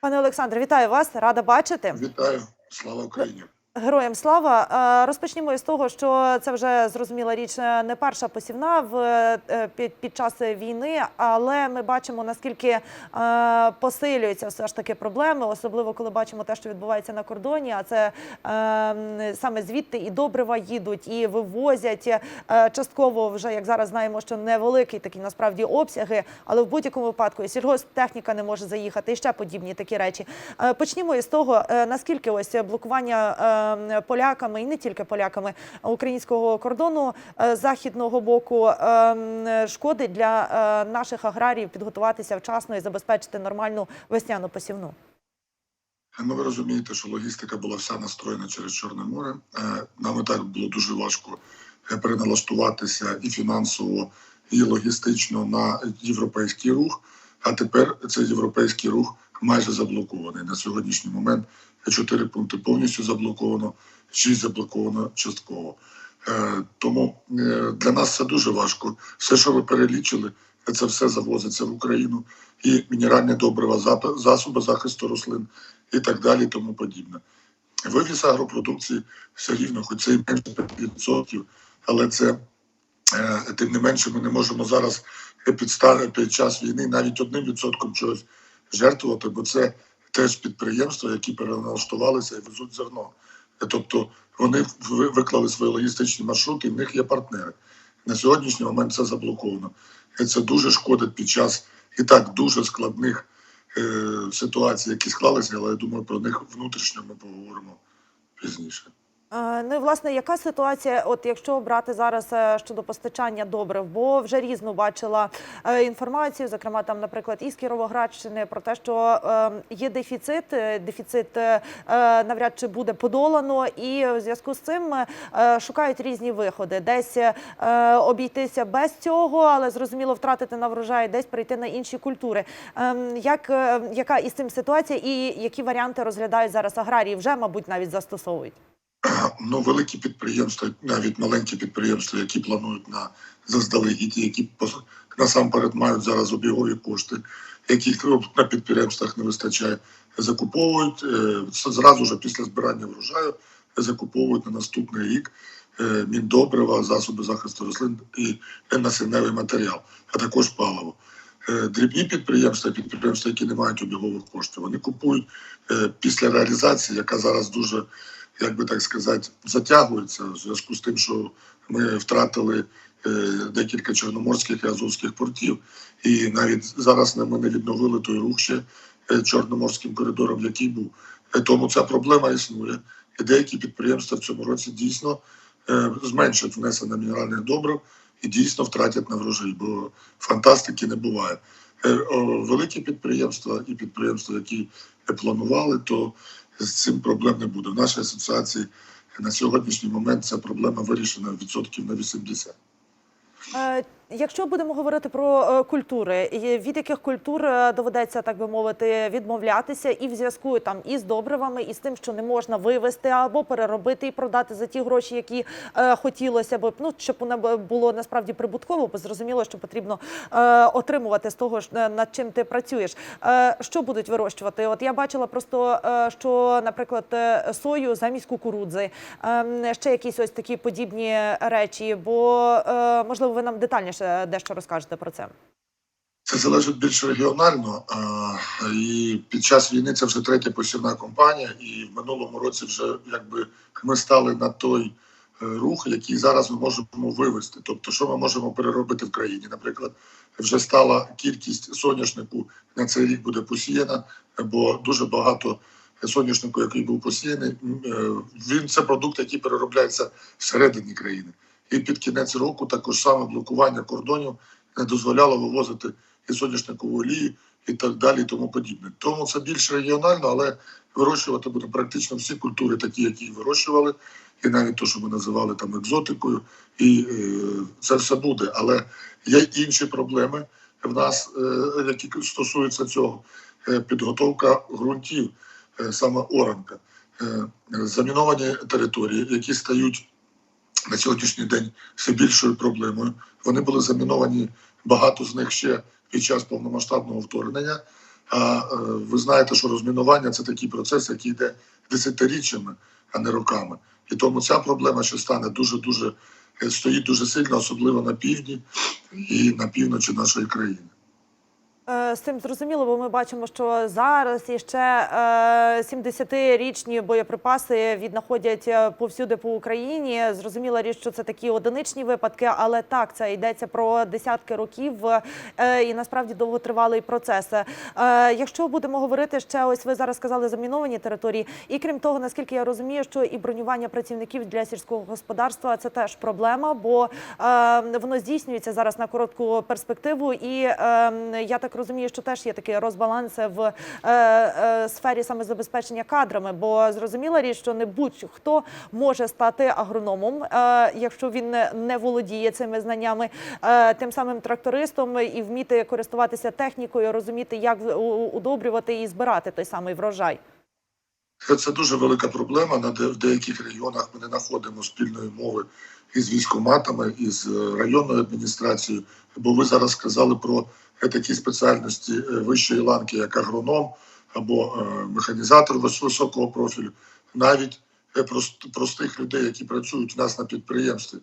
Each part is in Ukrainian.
Пане Олександре, вітаю вас, рада бачити. Вітаю, слава Україні. Героям слава. Е, Розпочнімо із того, що це вже зрозуміла річ е, не перша посівна в е, під, під час війни, але ми бачимо наскільки посилюються все ж таки проблеми, особливо коли бачимо те, що відбувається на кордоні. А це саме звідти і добрива їдуть, і вивозять частково вже як зараз знаємо, що невеликий такі насправді обсяги, але в будь-якому випадку і сільгосптехніка не може заїхати, і ще подібні такі речі. Почнімо із того, наскільки ось блокування поляками і не тільки поляками українського кордону е, західного боку е, м, шкодить для е, наших аграріїв підготуватися вчасно і забезпечити нормальну весняну посівну. Ну, ви розумієте, що логістика була вся настроєна через Чорне море. Е, Нам і так було дуже важко переналаштуватися і фінансово, і логістично на європейський рух. А тепер цей європейський рух майже заблокований. На сьогоднішній момент чотири пункти повністю заблоковано, шість заблоковано частково. Е, Тому е, для нас це дуже важко. Все, що ви перелічили, це все завозиться в Україну. І мінеральні добрива, засоби захисту рослин і так далі, тому подібне. Вивіз агропродукції все рівно, хоч це і менше 5%, але це тим не менше ми не можемо зараз підстав під час війни навіть одним відсотком чогось жертвувати, бо це теж підприємства, які переналаштувалися і везуть зерно. Е, Тобто вони виклали свої логістичні маршрути, і в них є партнери. На сьогоднішній момент це заблоковано. І це дуже шкодить під час і так дуже складних е, ситуацій, які склалися, але я думаю, про них внутрішньо ми поговоримо пізніше. Ну і власне, яка ситуація, от якщо брати зараз е, щодо постачання добрив, бо вже різну бачила е, інформацію, зокрема там, наприклад, із Кіровоградщини про те, що е, є дефіцит, е, дефіцит навряд чи буде подолано, і в зв'язку з цим шукають різні виходи, десь обійтися без цього, але зрозуміло втратити на врожай, десь перейти на інші культури. Ем, Як яка із цим ситуація, і які варіанти розглядають зараз аграрії? Вже мабуть навіть застосовують. Ну, великі підприємства, навіть маленькі підприємства, які планують на заздалегідь, які насамперед мають зараз обігові кошти, яких на підприємствах не вистачає, закуповують е, зразу ж після збирання врожаю, закуповують на наступний рік е, міндобрива, засоби захисту рослин і насінневий матеріал, а також паливо. Е, Дрібні підприємства, підприємства, які не мають обігових коштів, вони купують після реалізації, яка зараз дуже як би так сказати, затягується в зв'язку з тим, що ми втратили е, декілька чорноморських і азовських портів, і навіть зараз ми не відновили той рух ще е, чорноморським коридором, який був. Е, Тому ця проблема існує. І деякі підприємства в цьому році дійсно зменшать внесення мінеральних добрив і дійсно втратять на врожай, бо фантастики не буває. Великі підприємства і підприємства, які планували, то з цим проблем не буде. В нашій асоціації на сьогоднішній момент ця проблема вирішена відсотків на 80. Якщо будемо говорити про е, культури, від яких культур е, доведеться, так би мовити, відмовлятися, і в зв'язку там із добривами, і з тим, що не можна вивезти або переробити і продати за ті гроші, які е, хотілося б, ну щоб воно було насправді прибутково, бо зрозуміло, що потрібно е, отримувати з того, ж, е, над чим ти працюєш. Е, що будуть вирощувати? От я бачила просто, е, що, наприклад, сою замість кукурудзи, е, ще якісь ось такі подібні речі, бо е, можливо ви нам детальніше дещо розкажете про це. Це залежить більш регіонально. І під час війни це вже третя посівна кампанія, і в минулому році вже якби ми стали на той е, рух, який зараз ми можемо вивести. Тобто, що ми можемо переробити в країні? Наприклад, вже стала кількість соняшнику на цей рік буде посіяна, бо дуже багато соняшнику, який був посіяний, е, він це продукт, який переробляється всередині країни. І під кінець року також саме блокування кордонів не дозволяло вивозити і соняшникову олію, і так далі, і тому подібне. Тому це більш регіонально, але вирощувати будемо практично всі культури, такі, які вирощували, і навіть те, що ми називали там екзотикою, і е, це все буде. Але є інші проблеми в нас, е, які стосуються цього. Е, підготовка ґрунтів, саме оранка, заміновані території, які стають на сьогоднішній день все більшою проблемою. Вони були заміновані багато з них ще під час повномасштабного вторгнення. А е, ви знаєте, що розмінування це такий процес, який йде десятиріччями, а не роками. І тому ця проблема ще стане дуже дуже е, стоїть дуже сильно, особливо на півдні і на півночі нашої країни. Е, З цим зрозуміло, бо ми бачимо, що зараз іще е, 70-річні боєприпаси віднаходять е, повсюди по Україні. Зрозуміла річ, що це такі одиничні випадки, але так це йдеться про десятки років е, і насправді довготривалий процес. Е, Якщо будемо говорити ще, ось ви зараз сказали заміновані території, і крім того, наскільки я розумію, що і бронювання працівників для сільського господарства це теж проблема, бо е, воно здійснюється зараз на коротку перспективу, і е, я так розумію, що теж є такий розбаланс в е, е, сфері саме забезпечення кадрами, бо зрозуміла річ, що не будь-хто може стати агрономом, е, якщо він не- володіє цими знаннями, тим самим трактористом і вміти користуватися технікою, розуміти, як удобрювати і збирати той самий врожай. Це, дуже велика проблема. На де в деяких регіонах ми не знаходимо спільної мови із військоматами, із районною адміністрацією. Бо ви зараз сказали про такі спеціальності е, вищої ланки, як агроном або е, механізатор високого профілю, навіть е, простих людей, які працюють у нас на підприємстві,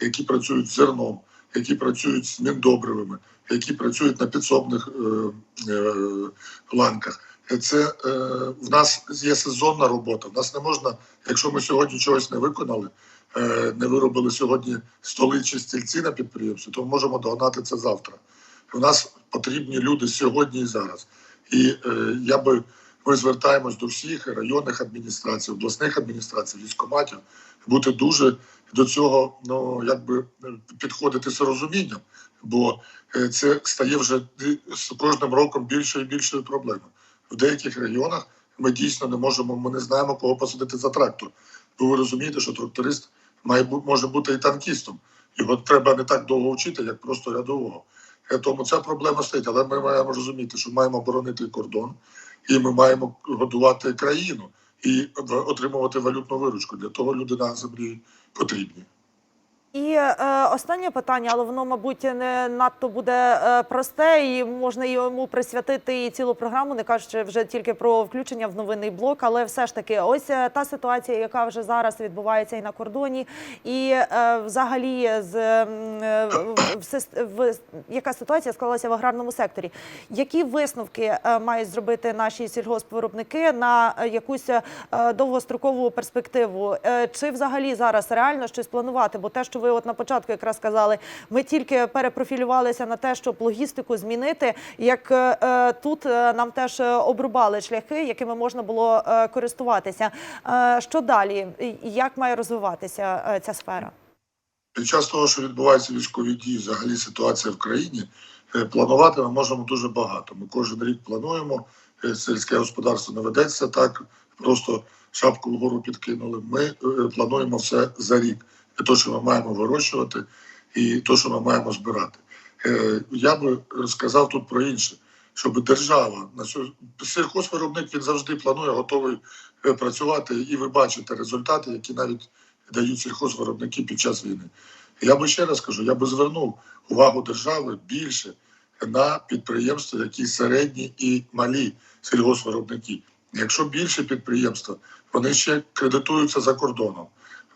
які працюють з зерном, які працюють з міндобривими, які працюють на підсобних е, е, ланках. Це е, в нас є сезонна робота. В нас не можна, якщо ми сьогодні чогось не виконали, не виробили сьогодні столи чи стільці на підприємстві, то ми можемо догнати це завтра. У нас потрібні люди сьогодні і зараз. І е, я би ми звертаємось до всіх районних адміністрацій, обласних адміністрацій, військоматів, бути дуже до цього, ну якби підходити з розумінням, бо е, це стає вже з кожним роком більшою і більшою проблемою. В деяких регіонах ми дійсно не можемо, ми не знаємо, кого посадити за трактор. Бо ви розумієте, що тракторист має може бути і танкістом. Його треба не так довго вчити, як просто рядового. Е, Тому ця проблема стоїть, але ми маємо розуміти, що маємо боронити кордон, і ми маємо годувати країну і отримувати валютну виручку. Для того люди на землі потрібні. І е, останнє питання, але воно, мабуть, не надто буде е, просте, і можна йому присвятити і цілу програму, не кажучи вже тільки про включення в новинний блок. Але все ж таки, ось е, та ситуація, яка вже зараз відбувається і на кордоні, і е, взагалі з е, в, в, яка ситуація склалася в аграрному секторі. Які висновки е, мають зробити наші сільгоспвиробники на е, якусь е, довгострокову перспективу? Е, Чи взагалі зараз реально щось планувати? Бо те, що ви от на початку якраз сказали, ми тільки перепрофілювалися на те, щоб логістику змінити. Як е, е, тут е, нам теж е, обрубали шляхи, якими можна було е, користуватися. Е, Що далі? Як має розвиватися е, ця сфера? Під час того, що відбуваються військові дії, взагалі ситуація в країні, е, планувати ми можемо дуже багато. Ми кожен рік плануємо, сільське господарство не ведеться так, просто шапку вгору підкинули. Ми плануємо все за рік. І те, що ми маємо вирощувати, і те, що ми маємо збирати. Е, Я би сказав тут про інше, щоб держава на цю сільхозвиробник він завжди планує, готовий е, працювати, і ви бачите результати, які навіть дають сільхозвиробники під час війни. Я би ще раз кажу, я би звернув увагу держави більше на підприємства, які середні і малі сільгоспвиробники. Якщо більше підприємства, вони ще кредитуються за кордоном,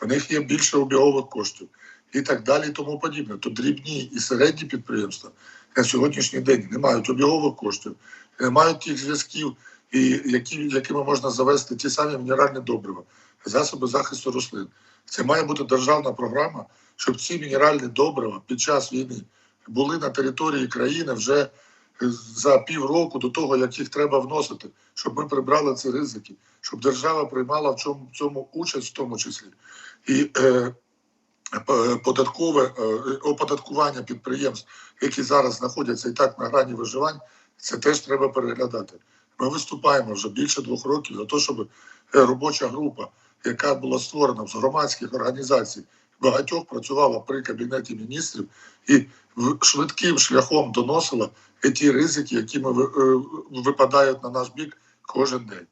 в них є більше обігових коштів і так далі, і тому подібне. То дрібні і середні підприємства на сьогоднішній день не мають обігових коштів, не мають тих зв'язків, і які, якими можна завести ті самі мінеральні добрива, засоби захисту рослин. Це має бути державна програма, щоб ці мінеральні добрива під час війни були на території країни вже за півроку до того, як їх треба вносити, щоб ми прибрали ці ризики, щоб держава приймала в цьому, в цьому участь, в тому числі. І е, податкове е, оподаткування підприємств, які зараз знаходяться і так на грані виживань, це теж треба переглядати. Ми виступаємо вже більше двох років за те, щоб е, робоча група, яка була створена з громадських організацій, багатьох працювала при кабінеті міністрів і швидким шляхом доносила ті ризики, які ми е, випадають на наш бік кожен день.